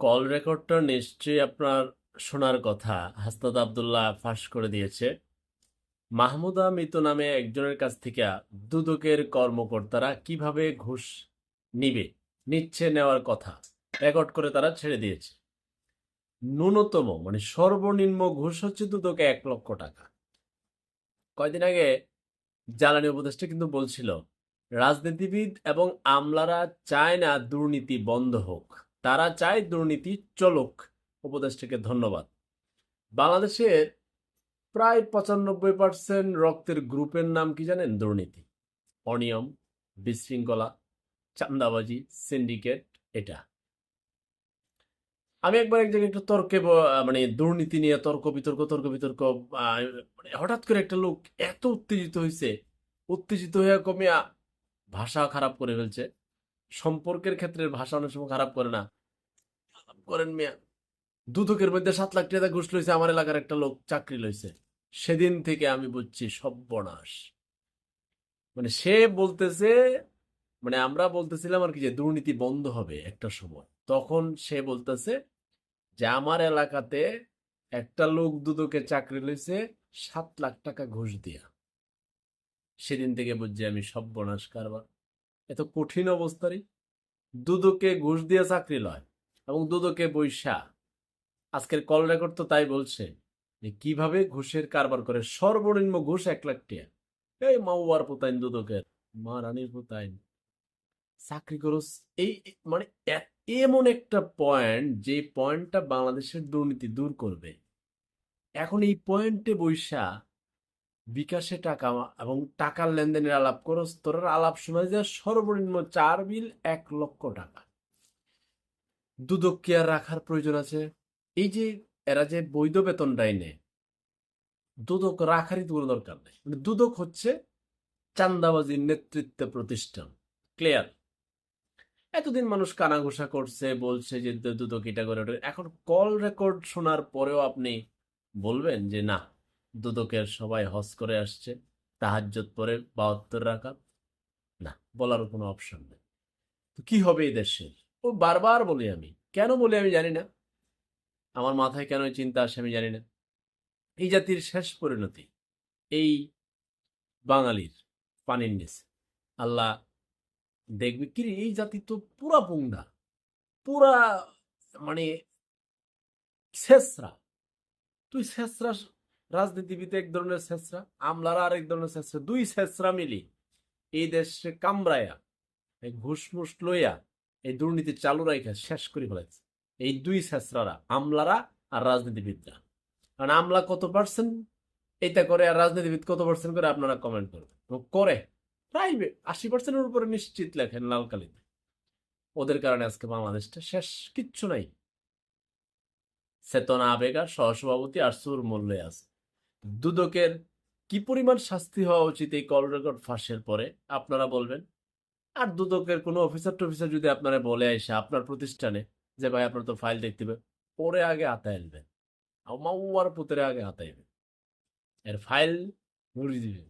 Call রেকর্ডটা নিশ্চয়ই আপনার শোনার কথা। হাসনাত আবদুল্লাহ ফাঁস করে দিয়েছে। মাহমুদা মিতু নামে একজনের কাছ থেকে দুদকের কর্মকর্তারা কীভাবে ঘুষ নিবে, নিচ্ছে নেওয়ার কথা রেকর্ড করে তারা ছেড়ে দিয়েছে। ন্যূনতম মানে সর্বনিম্ন ঘুষ হচ্ছে দুদকে এক লক্ষ টাকা। কয়দিন আগে জ্বালানি উপদেষ্টা কিন্তু বলছিল, রাজনীতিবিদ এবং আমলারা চায় না দুর্নীতি বন্ধ হোক। তারা চায় দুর্নীতি চলুক। উপদেষ্টাকে ধন্যবাদ। বাংলাদেশের প্রায় পঁচানব্বই পার্সেন্ট রক্তের গ্রুপের নাম কি জানেন? দুর্নীতি। অনিয়ম, বিশৃঙ্খলা চান্দাবাজি সিন্ডিকেট, এটা। আমি একবার এক জায়গায় একটা তর্কে মানে দুর্নীতি নিয়ে তর্ক, বিতর্ক তর্ক, বিতর্ক মানে হঠাৎ করে একটা লোক এত উত্তেজিত হয়েছে উত্তেজিত হয়ে কমিয়া ভাষা খারাপ করে ফেলছে। সম্পর্কের ক্ষেত্রে ভাষা অনেক সময় খারাপ করে না। করেন মিয়া। দুদকের মধ্যে সাত লাখ টাকা ঘুষ লইছে, আমার এলাকার একটা লোক চাকরি লইছে। সেদিন থেকে আমি বুঝছি সর্বনাশ মানে সে বলতেছে মানে আমরা বলতেছিলাম আর কি যে দুর্নীতি বন্ধ হবে একটা সময়। তখন সে বলতেছে যে আমার এলাকাতে একটা লোক দুদকে চাকরি লইছে, সাত লাখ টাকা ঘুষ দিয়া। সেদিন থেকে বুঝছি আমি সর্বনাশ কারবার। এত কঠিন অবস্থারই। দুদকে ঘুষ দিয়ে চাকরি লয়। এবং দুদকে বৈশা। আজকের কল রেকর্ড তো তাই বলছে যে, কীভাবে ঘুষের কারবার করে সর্বনিম্ন ঘুষ এক লাখ টিয়া? এই মাউয়ার পোতাইন, দুদকের। মা রানীর পোতাইন। চাকরি করস, এই, এই- মানে এমন একটা পয়েন্ট যে পয়েন্টটা বাংলাদেশের দুর্নীতি দূর করবে। এখন এই পয়েন্টে বৈশা, বিকাশে টাকা এবং টাকার লেনদেনের আলাপ করস, তোর আলাপ শোনা যায় সর্বনিম্ন চার বিল এক লক্ষ টাকা। দুদক আর রাখার প্রয়োজন আছে। এই যে এরা যে বৈধ বেতন দেয় নেয় দুদক রাখারই কোনো দরকার নেই। মানে দুদক হচ্ছে চান্দাবাজির নেতৃত্বে প্রতিষ্ঠান, ক্লিয়ার। এতদিন মানুষ কানাঘুষা করছে, বলছে যে দুদক এটা করে এখন কল রেকর্ড শোনার পরেও আপনি বলবেন যে না, দুদকের সবাই হজ করে আসছে তাহাজ্জত পরে বাহাত্তর রাখা না বলার কোনো অপশন নেই। তো কি হবে এই দেশের? ও বারবার বলি আমি। কেন বলি আমি জানি না। আমার মাথায় কেন চিন্তা আসে আমি জানি না। এই জাতির শেষ পরিণতি, এই বাঙালির পানির নিচে। আল্লাহ দেখবে কি এই জাতি তো পুরা পুংডা, পুরা মানে শেষরা। তুই শেষরা রাজনীতিবিদ এক ধরনের শেষরা, আমলারা আরেক ধরনের শেষরা, দুই শেষরা মিলি। এই দেশে কামরায়া ঘুষ মুস লইয়া এই দুর্নীতি চালু রাখা শেষ করে ফেলেছে এই দুই শেষরারা, আমলারা আর রাজনীতিবিদরা। কারণ আমলা কত পার্সেন্ট এটা করে আর রাজনীতিবিদ কত পার্সেন্ট করে আপনারা কমেন্ট করবেন। করে, প্রায় আশি পার্সেন্টের উপরে নিশ্চিত লেখেন লাল ওদের কারণে আজকে বাংলাদেশটা শেষ, কিচ্ছু নাই। চেতনা আবেগার সহসভাপতি আর সুর মূল্যে আছে। দুদকের কি পরিমাণ শাস্তি হওয়া উচিত এই কল রেকর্ড ফাঁসের পরে, আপনারা বলবেন? আর দুদকের কোনো অফিসার টফিসার যদি আপনারা বলে আসে আপনার প্রতিষ্ঠানে, যে ভাই আপনার তো ফাইল দেখতে হবে পরে আগে হাতে আনবেন। মাউয়ার পুতরে আগে হাতাইবেন এর ফাইল মুড়ি দিবেন।